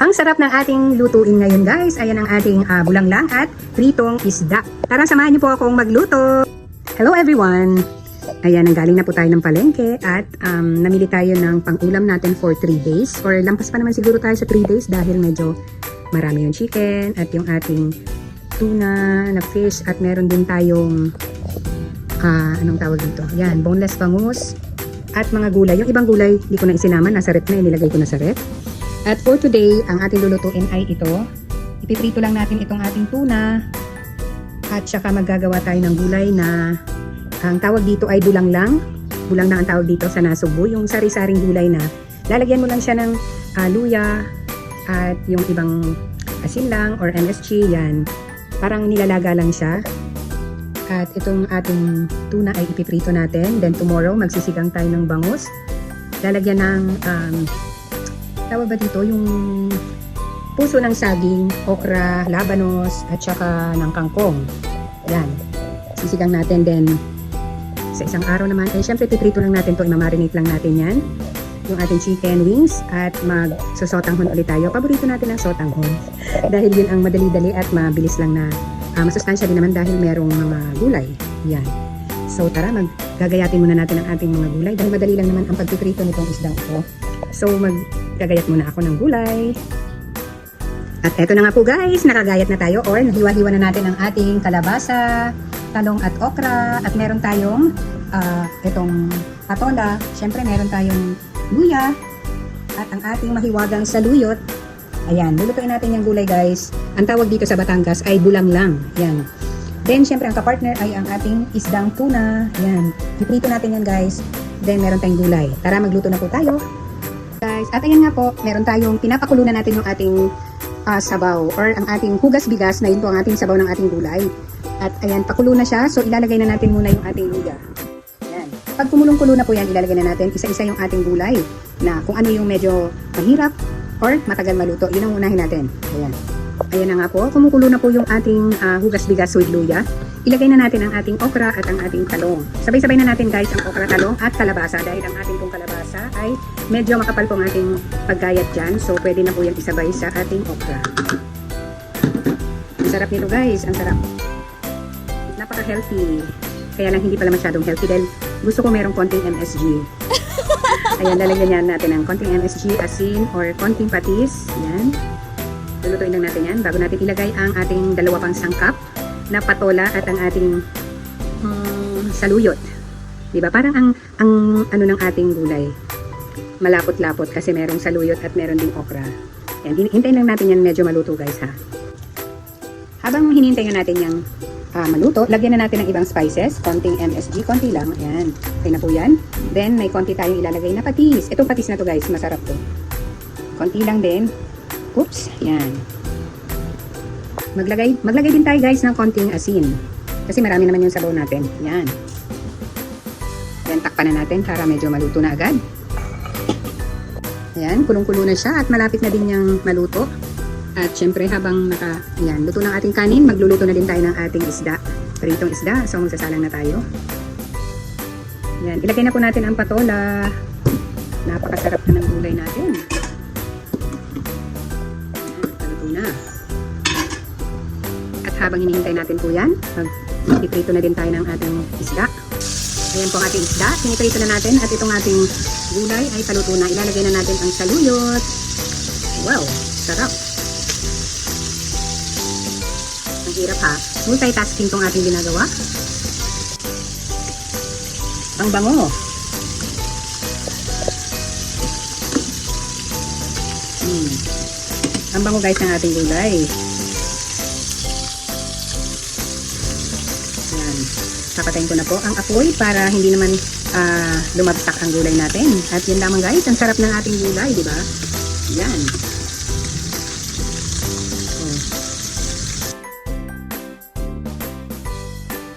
Ang sarap ng ating lutuin ngayon guys. Ayan ang ating ah, bulanglang at pritong isda. Tara, samahan niyo po akong magluto. Hello everyone! Ayan, nanggaling na po tayo ng palengke at um, namili tayo ng pang-ulam natin for 3 days. Or lampas pa naman siguro tayo sa 3 days dahil medyo marami yung chicken at yung ating tuna na fish at meron din tayong ah, anong tawag dito? Yan, boneless bangus at mga gulay. Yung ibang gulay, hindi ko na isinama, nasa rep na, inilagay ko na sa rep. At for today, ang ating lulutuin ay ito. Ipiprito lang natin itong ating tuna. At saka maggagawa tayo ng gulay na ang tawag dito ay bulanglang. Bulanglang ang tawag dito sa nasubo. Yung sari-saring gulay na lalagyan mo lang siya ng ah, luya at yung ibang asin lang or MSG yan. Parang nilalaga lang siya. At itong ating tuna ay ipiprito natin. Then tomorrow, magsisigang tayo ng bangus. Lalagyan ng um, tawag ba dito, yung puso ng saging, okra, labanos, at saka ng kangkong. Yan. Sisigang natin din sa isang araw naman. Eh, syempre, piprito lang natin to imamarinate lang natin yan. Yung ating chicken wings at mag-sotanghon ulit tayo. Paborito natin ang sotanghon. dahil yun ang madali-dali at mabilis lang na uh, masustansya din naman dahil merong mga gulay. Yan. So tara, maggagayatin muna natin ang ating mga gulay dahil madali lang naman ang pagpiprito nitong isdang ito. So maggagayat muna ako ng gulay. At eto na nga po guys, nakagayat na tayo or nahiwa-hiwa na natin ang ating kalabasa, talong at okra at meron tayong ah, itong patola. Siyempre meron tayong luya at ang ating mahiwagang saluyot. Ayan, lulutuin natin yung gulay guys. Ang tawag dito sa Batangas ay bulanglang. Yan. Then, syempre, ang kapartner ay ang ating isdang tuna. Ayan. Piprito natin yan, guys. Then, meron tayong gulay. Tara, magluto na po tayo. Guys, at ayan nga po, meron tayong pinapakulo na natin yung ating ah, sabaw or ang ating hugas bigas na yun po ang ating sabaw ng ating gulay. At ayan, pakulo na siya. So, ilalagay na natin muna yung ating luya. Ayan. Pag kumulong-kulo na po yan, ilalagay na natin isa-isa yung ating gulay na kung ano yung medyo mahirap or matagal maluto. Yun ang unahin natin. Ayan. Ayan na nga po, kumukulo na po yung ating ah, hugas bigas with luya. Ilagay na natin ang ating okra at ang ating talong. Sabay-sabay na natin guys ang okra, talong at kalabasa dahil ang ating pong kalabasa ay medyo makapal pong ating paggayat dyan. So pwede na po yan isabay sa ating okra. Ang sarap nito guys, ang sarap. Napaka-healthy. Kaya lang hindi pala masyadong healthy dahil gusto ko merong konting MSG. Ayan, lalagyan natin ng konting MSG, asin, or konting patis. Yan. Lulutuin lang natin yan bago natin ilagay ang ating dalawa pang sangkap na patola at ang ating mm, saluyot. Diba? Parang ang, ang ano ng ating gulay. Malapot-lapot kasi merong saluyot at meron ding okra. Yan, hin- hintayin lang natin yan medyo maluto guys ha. Habang hinihintay natin yung ah, maluto, lagyan na natin ng ibang spices, konting MSG, konti lang, ayan, okay na po yan. Then, may konti tayong ilalagay na patis. Itong patis na to guys, masarap to. Konti lang din. Oops, yan. Maglagay, maglagay din tayo guys ng konting asin. Kasi marami naman yung sabaw natin. Yan. Yan, takpan na natin para medyo maluto na agad. Ayan, kulong-kulo na siya at malapit na din niyang maluto. At syempre habang naka, yan, luto ng ating kanin, magluluto na din tayo ng ating isda. Pritong isda, so magsasalang na tayo. Yan, ilagay na po natin ang patola. Napakasarap na ng gulay natin. Na. At habang hinihintay natin po yan, mag-iprito na din tayo ng ating isda. Ayan po ang ating isda, piniprito na natin at itong ating gulay ay paluto na. Ilalagay na natin ang saluyot. Wow, sarap. Ang hirap ha. Multitasking tong ating ginagawa. Ang bango. Hmm. Ang bango guys ng ating gulay. Yan. Papatayin ko na po ang apoy para hindi naman ah, lumabsak ang gulay natin. At yun lamang guys, ang sarap ng ating gulay, di ba? Yan. Oh.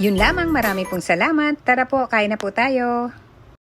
Yun lamang, marami pong salamat. Tara po, kain na po tayo.